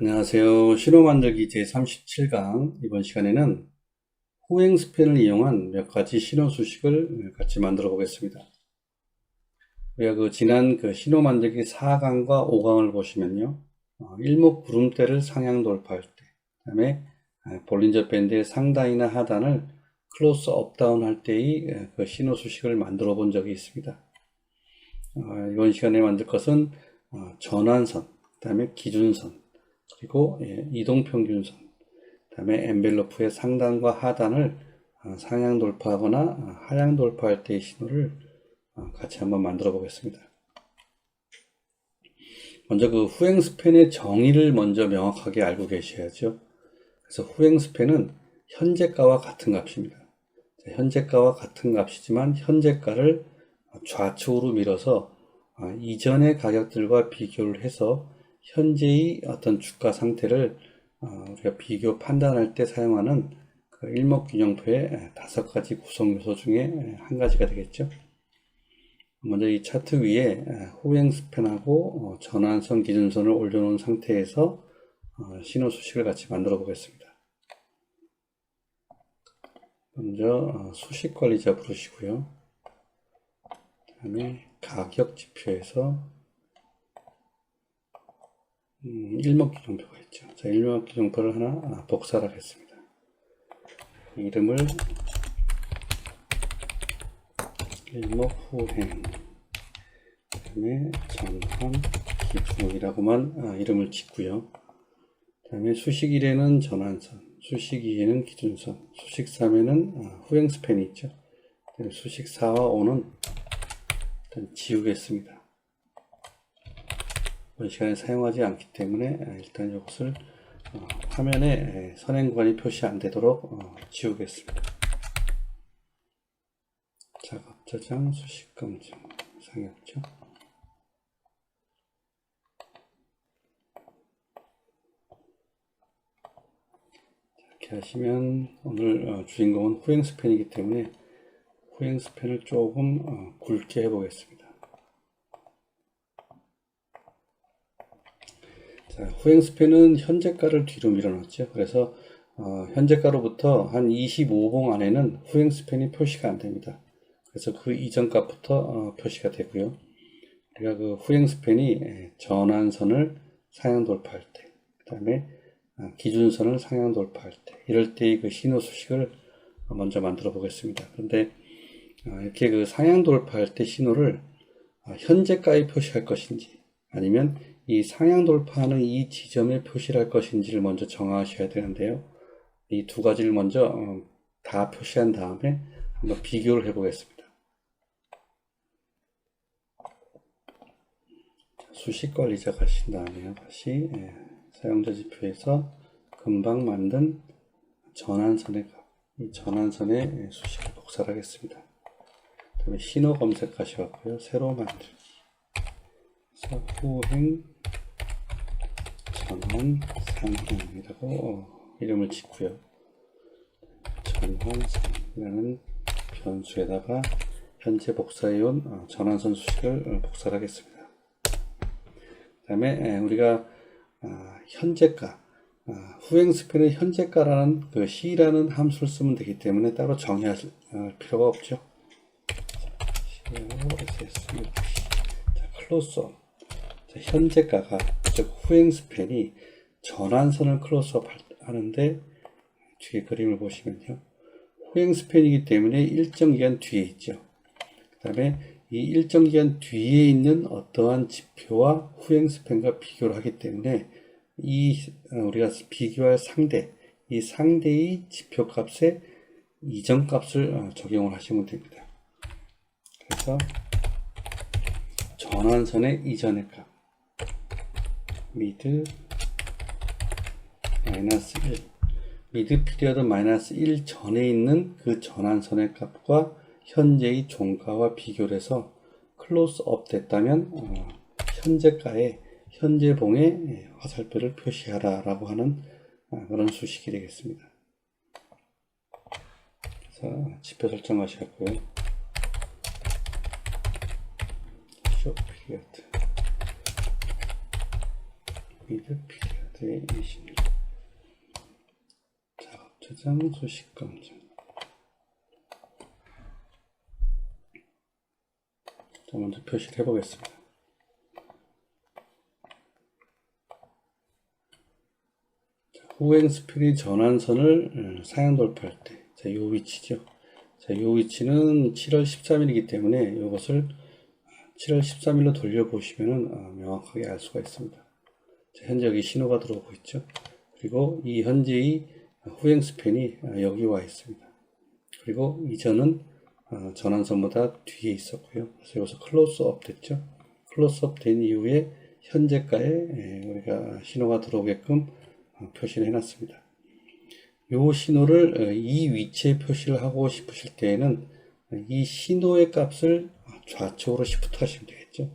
안녕하세요. 신호 만들기 제37강 이번 시간에는 후행 스팬을 이용한 몇 가지 신호 수식을 같이 만들어 보겠습니다. 우리가 그 지난 그 신호 만들기 4강과 5강을 보시면요. 어, 일목 구름대를 상향 돌파할 때, 그 다음에 볼린저 밴드의 상단이나 하단을 클로스 업다운 할 때의 그 신호 수식을 만들어 본 적이 있습니다. 어, 이번 시간에 만들 것은 어, 전환선, 그 다음에 기준선, 그리고 예, 이동평균선, 그 다음에 엔벨로프의 상단과 하단을 어, 상향 돌파하거나 어, 하향 돌파할 때의 신호를 어, 같이 한번 만들어 보겠습니다. 먼저 그 후행 스팬의 정의를 먼저 명확하게 알고 계셔야죠. 그래서 후행 스팬은 현재가와 같은 값입니다. 현재가와 같은 값이지만 현재가를 좌측으로 밀어서 이전의 가격들과 비교를 해서 현재의 어떤 주가 상태를 우리가 비교 판단할 때 사용하는 그 일목균형표의 다섯 가지 구성 요소 중에 한 가지가 되겠죠. 먼저 이 차트 위에 후행 스팬하고 어, 전환선 기준선을 올려놓은 상태에서 어, 신호 수식을 같이 만들어 보겠습니다. 먼저 어, 수식 관리자 부르시고요. 다음에 가격 지표에서 음, 일목기종표가 있죠. 자, 일목기종표를 하나 복사를 하겠습니다. 이름을 일목 후행 그 다음에 전환 기준이라고만 아, 이름을 짓고요. 그 다음에 수식 1에는 전환선, 수식 2에는 기준선, 수식 3에는 아, 후행 스팬이 있죠. 수식 4와 5는 일단 지우겠습니다. 이번 시간에 사용하지 않기 때문에 아, 일단 이것을 어, 화면에 선행관이 표시 안 되도록 어, 지우겠습니다. 작업 저장 수식 검증 상엽죠. 이렇게 하시면 오늘 어, 주인공은 후행 스팬이기 때문에 후행 스팬을 조금 어, 굵게 해보겠습니다. 자, 후행 스팬은 현재가를 뒤로 밀어놨죠. 그래서 어, 현재가로부터 한 25봉 안에는 후행 스팬이 표시가 안 됩니다. 그래서 그 이전 값부터 어, 표시가 되고요. 우리가 그 후행 스팬이 전환선을 상향 돌파할 때, 그 다음에 어, 기준선을 상향 돌파할 때, 이럴 때의 그 신호 수식을 먼저 만들어 보겠습니다. 그런데 어, 이렇게 그 상향 돌파할 때 신호를 어, 현재가에 표시할 것인지, 아니면 이 상향 돌파하는 이 지점에 표시를 할 것인지를 먼저 정하셔야 되는데요. 이 두 가지를 먼저 어, 다 표시한 다음에 한번 비교를 해 보겠습니다. 수식 관리자 가신 다음에 다시 예, 사용자 지표에서 금방 만든 전환선의 값, 이 전환선의 수식을 복사를 하겠습니다. 신호 검색 하셔갖고요, 새로 만들기. 후행 전환 상행이라고 이름을 짓고요. 전환선이라는 변수에다가 현재 복사해온 어, 전환선 수식을 복사를 하겠습니다. 그 다음에 우리가 아, 현재가 아, 후행 스팬의 현재가라는 그 C라는 함수를 쓰면 되기 때문에 따로 정의할 필요가 없죠. 자, 클로스업. 현재가가 즉 후행 스팬이 전환선을 클로스업 하는데 뒤에 그림을 보시면요. 후행 스팬이기 때문에 일정 기간 뒤에 있죠. 그 다음에 이 일정 기간 뒤에 있는 어떠한 지표와 후행 스팬과 비교를 하기 때문에 이 어, 우리가 비교할 상대, 이 상대의 지표 값에 이전 값을 어, 적용을 하시면 됩니다. 그래서 전환선의 이전의 값 미드 마이너스 1 미드 피리어드 마이너스 1 전에 있는 그 전환선의 값과 현재의 종가와 비교를 해서 클로스 업 됐다면 어, 현재가에 현재 봉에 화살표를 표시하라 라고 하는 어, 그런 수식이 되겠습니다. 그래서 지표 설정하셨고요. 쇼 피리어드 피리어드 때의 신호. 작업 저장 소식 검증. 자, 먼저 표시를 해보겠습니다. 자, 후행 스피릿 전환선을 어, 사양 돌파할 때, 자, 요 위치죠. 자, 요 위치는 7월 13일이기 때문에 이것을 7월 13일로 돌려보시면 어, 명확하게 알 수가 있습니다. 자, 현재 여기 신호가 들어오고 있죠. 그리고 이 현재의 후행 스팬이 어, 여기 와 있습니다. 그리고 이전은 어, 전환선보다 뒤에 있었고요. 그래서 여기서 클로스업 됐죠. 클로스업 된 이후에 현재가에 예, 우리가 신호가 들어오게끔 어, 표시를 해놨습니다. 이 신호를 어, 이 위치에 표시를 하고 싶으실 때에는 이 신호의 값을 좌측으로 시프트 하시면 되겠죠.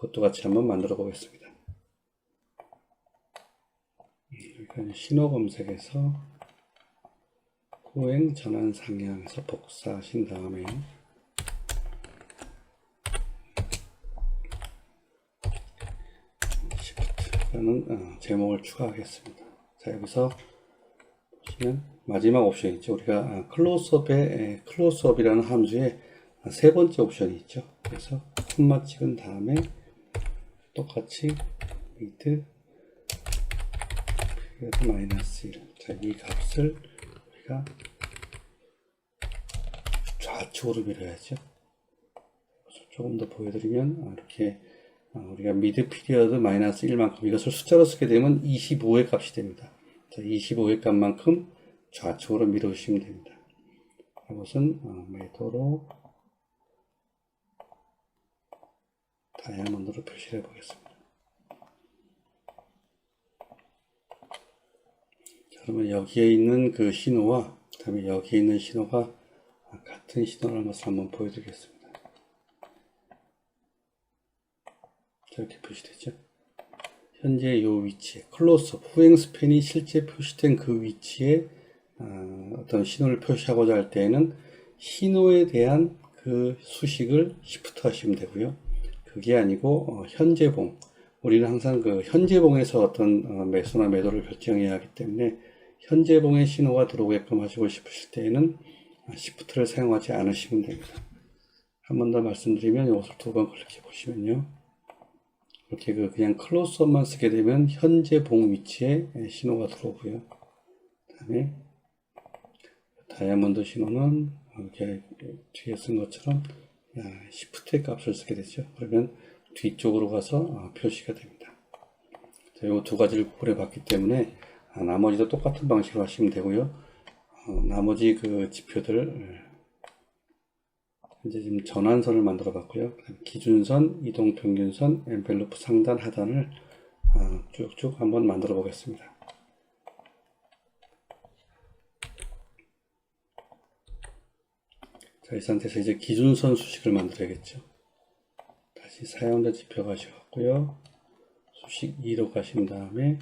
그것도 같이 한번 만들어 보겠습니다. 여기가 신호 검색에서 후행 전환 상향에서 복사하신 다음에 시프트라는 어, 제목을 추가하겠습니다. 자 여기서 보시면 마지막 옵션 있죠. 우리가 아, 클로스업의 클로스업이라는 함수에 세 번째 옵션이 있죠. 그래서 콤마 찍은 다음에 똑같이 피 리어드 마이너스 1. 자, 이 값을 우리가 좌측으로 밀어야죠. 조금 더 보여드리면 아, 이렇게 아, 우리가 미드 피리어드 마이너스 1만큼 이것을 숫자로 쓰게 되면 25의 값이 됩니다. 자, 25의 값만큼 좌측으로 밀어주시면 됩니다. 이것은 어, 매도로 다이아몬드로 표시를 해보겠습니다. 그러면 여기에 있는 그 신호와 그 다음에 여기에 있는 신호가 같은 신호라는 것을 한번 보여드리겠습니다. 자, 이렇게 표시되죠. 현재 이 위치에 클로스업 후행 스팬이 실제 표시된 그 위치에 어, 어떤 신호를 표시하고자 할 때에는 신호에 대한 그 수식을 시프트 하시면 되고요. 그게 아니고 어, 현재봉 우리는 항상 그 현재봉에서 어떤 어, 매수나 매도를 결정해야 하기 때문에 현재 봉의 신호가 들어오게끔 하시고 싶으실 때에는 시프트를 사용하지 않으시면 됩니다. 한 번 더 말씀드리면 이것을 두 번 클릭해 보시면요. 이렇게 그 그냥 클로스업만 쓰게 되면 현재 봉 위치에 신호가 들어오고요. 그 다음에 다이아몬드 신호는 이렇게 뒤에 쓴 것처럼 시프트의 값을 쓰게 되죠. 그러면 뒤쪽으로 가서 어, 표시가 됩니다. 자, 이두 가지를 구분해 봤기 때문에 아, 나머지도 똑같은 방식으로 하시면 되고요. 어, 나머지 그 지표들 현재 지금 전환선을 만들어 봤고요. 기준선, 이동평균선, 엔벨로프 상단, 하단을 어, 쭉쭉 한번 만들어 보겠습니다. 자, 이 상태에서 이제 기준선 수식을 만들어야겠죠. 다시 사용자 지표 가셔갖고요. 수식 2로 가신 다음에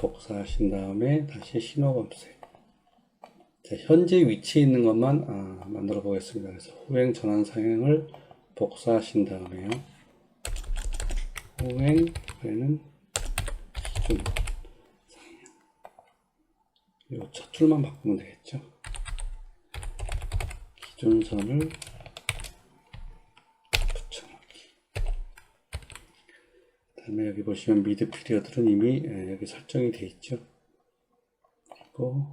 복사하신 다음에 다시 신호 검색. 자, 현재 위치에 있는 것만 아, 만들어 보겠습니다. 그래서 후행 전환 상향을 복사하신 다음에요. 후행에는 기준 상향. 이 첫 줄만 바꾸면 되겠죠. 기준선을 붙여넣기. 다음에 여기 보시면 미드 피리어들은 이미 예, 여기 설정이 되어 있죠. 그리고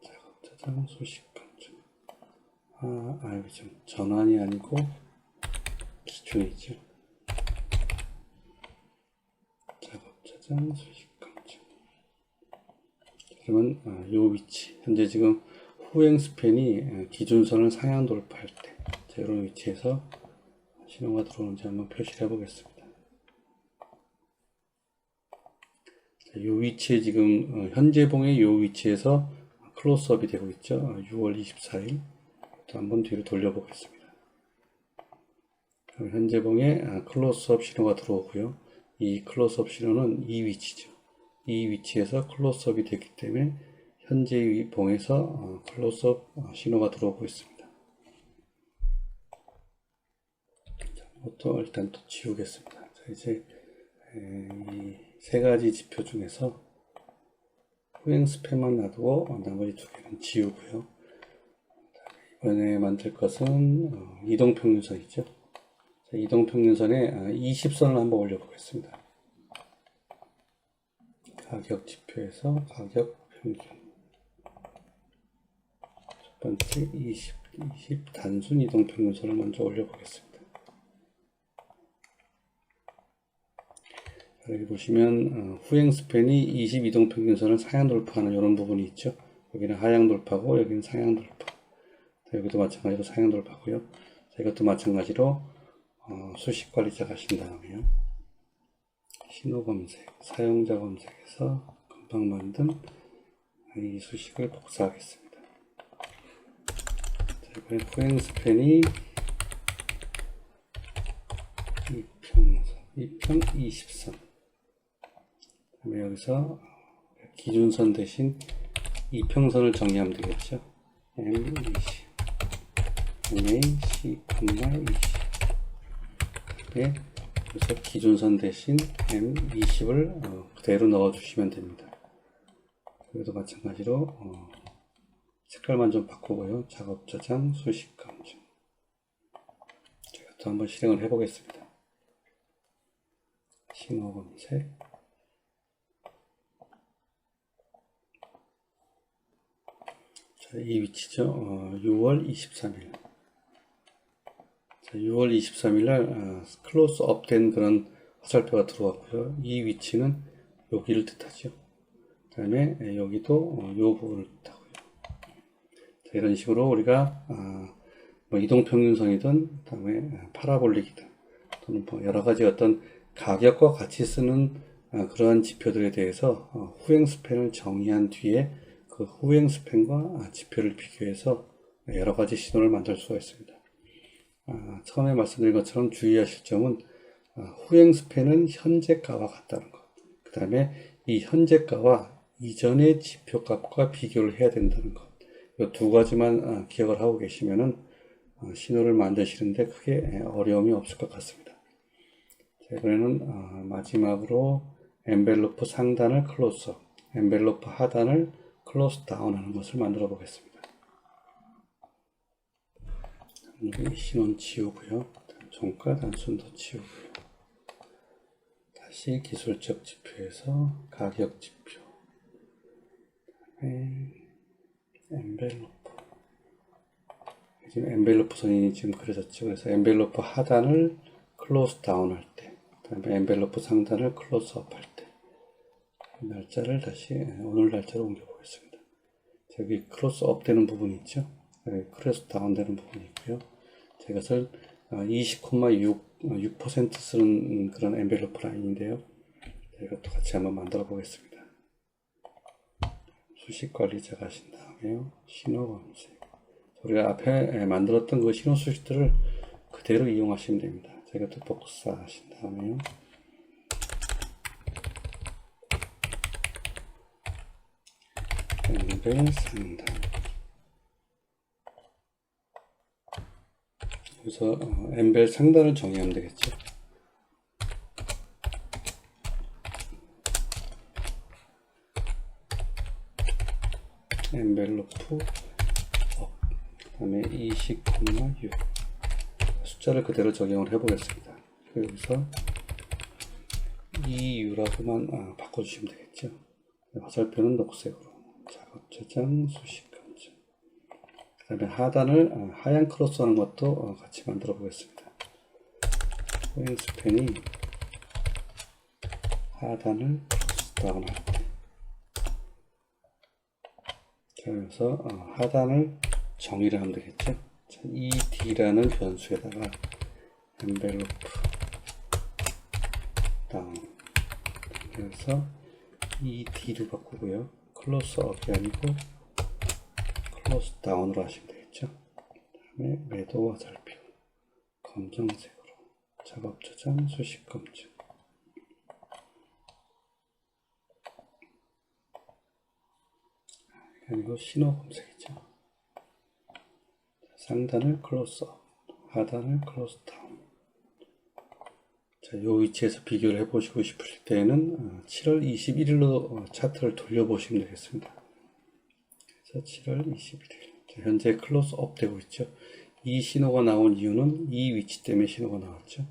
작업 저장 소식 검증. 아, 아 여기 좀 전환이 아니고 기준이 있죠. 작업 저장 소식 검증. 그러면 아, 요 위치 현재 지금 후행 스팬이 기준선을 상향 돌파할 때 자, 이런 위치에서 신호가 들어오는지 한번 표시를 해보겠습니다. 자, 이 위치에 지금 어, 현재 봉의 이 위치에서 클로스업이 되고 있죠. 6월 24일 또 한번 뒤로 돌려보겠습니다. 현재 봉에 클로스업 신호가 들어오고요. 이 클로스업 신호는 이 위치죠. 이 위치에서 클로스업이 됐기 때문에 현재 봉에서 어, 클로스업 어, 신호가 들어오고 있습니다. 자, 이것도 일단 또 지우겠습니다. 자, 이제 이 세 가지 지표 중에서 후행 스팸만 놔두고 어, 나머지 두 개는 지우고요. 이번에 만들 것은 어, 이동평균선이죠. 자, 이동평균선에 20선을 한번 올려보겠습니다. 가격 지표에서 가격 평균 첫 번째 20, 20 단순 이동평균선을 먼저 올려보겠습니다. 여기 보시면 어, 후행 스팬이 20 이동평균선을 상향 돌파하는 이런 부분이 있죠. 여기는 하향 돌파고 여기는 상향 돌파. 자, 여기도 마찬가지로 상향 돌파고요. 자, 이것도 마찬가지로 어, 수식 관리자 가신 다음에요. 신호 검색, 사용자 검색에서 금방 만든 이 수식을 복사하겠습니다. 자, 이번에 후행 스팬이 2평선, 2평 20선. 그다음에 여기서 기준선 대신 이평선을 정리하면 되겠죠. M20, MAC, 20. 네, 그래서 기준선 대신 M20을 어, 그대로 넣어주시면 됩니다. 여기도 마찬가지로 어, 색깔만 좀 바꾸고요. 작업 저장, 수식 감정. 제가 또 한번 실행을 해보겠습니다. 신호 검색. 이 위치죠. 어, 6월 23일. 자, 6월 23일 날 어, 클로스 업된 그런 화살표가 들어왔고요. 이 위치는 여기를 뜻하죠. 그 다음에 여기도 어, 요 부분을 뜻하고요. 자, 이런 식으로 우리가 어, 뭐 이동평균선이든 그 다음에 파라볼릭이든 또는 뭐 여러 가지 어떤 가격과 같이 쓰는 어, 그러한 지표들에 대해서 어, 후행 스팬을 정의한 뒤에 그 후행 스팬과 아, 지표를 비교해서 여러 가지 신호를 만들 수가 있습니다. 아, 처음에 말씀드린 것처럼 주의하실 점은 아, 후행 스팬은 현재가와 같다는 것. 그 다음에 이 현재가와 이전의 지표값과 비교를 해야 된다는 것. 이 두 가지만 아, 기억을 하고 계시면은 아, 신호를 만드시는데 크게 어려움이 없을 것 같습니다. 자, 이번에는 아, 마지막으로 엔벨로프 상단을 클로스업, 엔벨로프 하단을 클로스 다운 하는 것을 만들어 보겠습니다. 신원 지우고요. 종가 단순도 지우고요. 다시 기술적 지표에서 가격 지표. 그다음에 엔벨로프. 지금 엔벨로프 선이 지금 그려졌죠. 그래서 엔벨로프 하단을 클로스 다운 할 때, 그다음에 엔벨로프 상단을 클로스 업할 때, 날짜를 다시 오늘 날짜로 옮겨 보겠습니다. 여기 클로스 업 되는 부분이 있죠. 클로스 다운 되는 부분이 있고요. 자, 이것을 20,6% 6% 쓰는 그런 엔벨로프 라인인데요. 자, 이것도 같이 한번 만들어 보겠습니다. 수식 관리자 가신 다음에요. 신호 검색. 우리가 앞에 만들었던 그 신호 수식들을 그대로 이용하시면 됩니다. 자, 이것도 복사하신 다음에요. 엔벨 상단. 여기서 어, 엔벨 상단을 정의하면 되겠죠. 엔벨로프 업, 그 다음에 20,6 숫자를 그대로 적용을 해보겠습니다. 여기서 EU라고만 아, 바꿔주시면 되겠죠. 화살표는 녹색으로 저장 수식 감정 그 다음에 하단을 어, 하얀 크로스 하는 것도 어, 같이 만들어 보겠습니다. 스팬이 하단을 크로스 다운 할 때. 그래서 어, 하단을 정의를 하면 되겠죠. 자, ed라는 변수에다가 envelope 다운 그래서 ed로 바꾸고요. 클로스 업이 아니고 클로스 다운으로 하시면 되겠죠. 그 다음에 매도 화살표 검정색으로 작업 저장 수식 검증 아니고 신호 검색이죠. 상단을 클로스 업, 하단을 클로스 다운. 자, 요 위치에서 비교를 해보시고 때에는 어, 7월 21일로 차트를 돌려보시면 되겠습니다. 그래서 7월 21일. 자, 현재 클로스 업 되고 있죠. 이 신호가 나온 이유는 이 위치 때문에 신호가 나왔죠.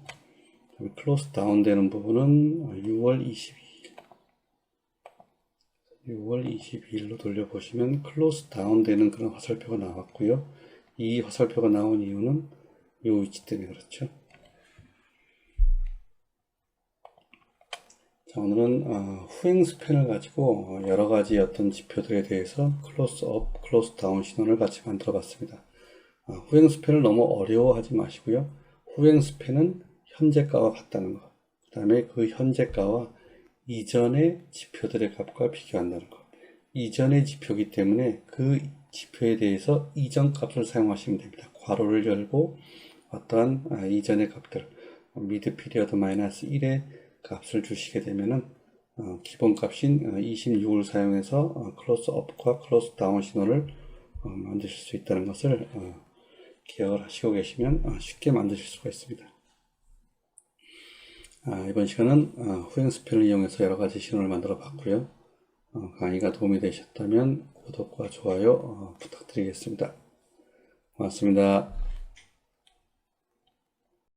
클로스 다운 되는 부분은 어, 6월 22일. 6월 22일로 돌려보시면 클로스 다운 되는 그런 화살표가 나왔고요. 이 화살표가 나온 이유는 이 위치 때문에 그렇죠. 자, 오늘은 어, 후행 스팬을 가지고 어, 여러 가지 어떤 지표들에 대해서 클로스 업, 클로스 다운 신호를 같이 만들어 봤습니다. 어, 후행 스팬을 너무 어려워하지 마시고요. 후행 스팬은 현재가와 같다는 것. 그 다음에 그 현재가와 이전의 지표들의 값과 비교한다는 것. 이전의 지표이기 때문에 그 지표에 대해서 이전 값을 사용하시면 됩니다. 괄호를 열고 어떠한 아, 이전의 값들, 미드 피리어드 마이너스 1의 값을 주시게 되면은 어, 기본 값인 26을 사용해서 어, 클로스 업과 클로스 다운 신호를 어, 만드실 수 있다는 것을 어, 기억을 하시고 계시면 어, 쉽게 만드실 수가 있습니다. 아, 이번 시간은 어, 후행 스펜을 이용해서 여러 가지 신호를 만들어 봤고요. 어, 강의가 도움이 되셨다면 구독과 좋아요 어, 부탁드리겠습니다. 고맙습니다.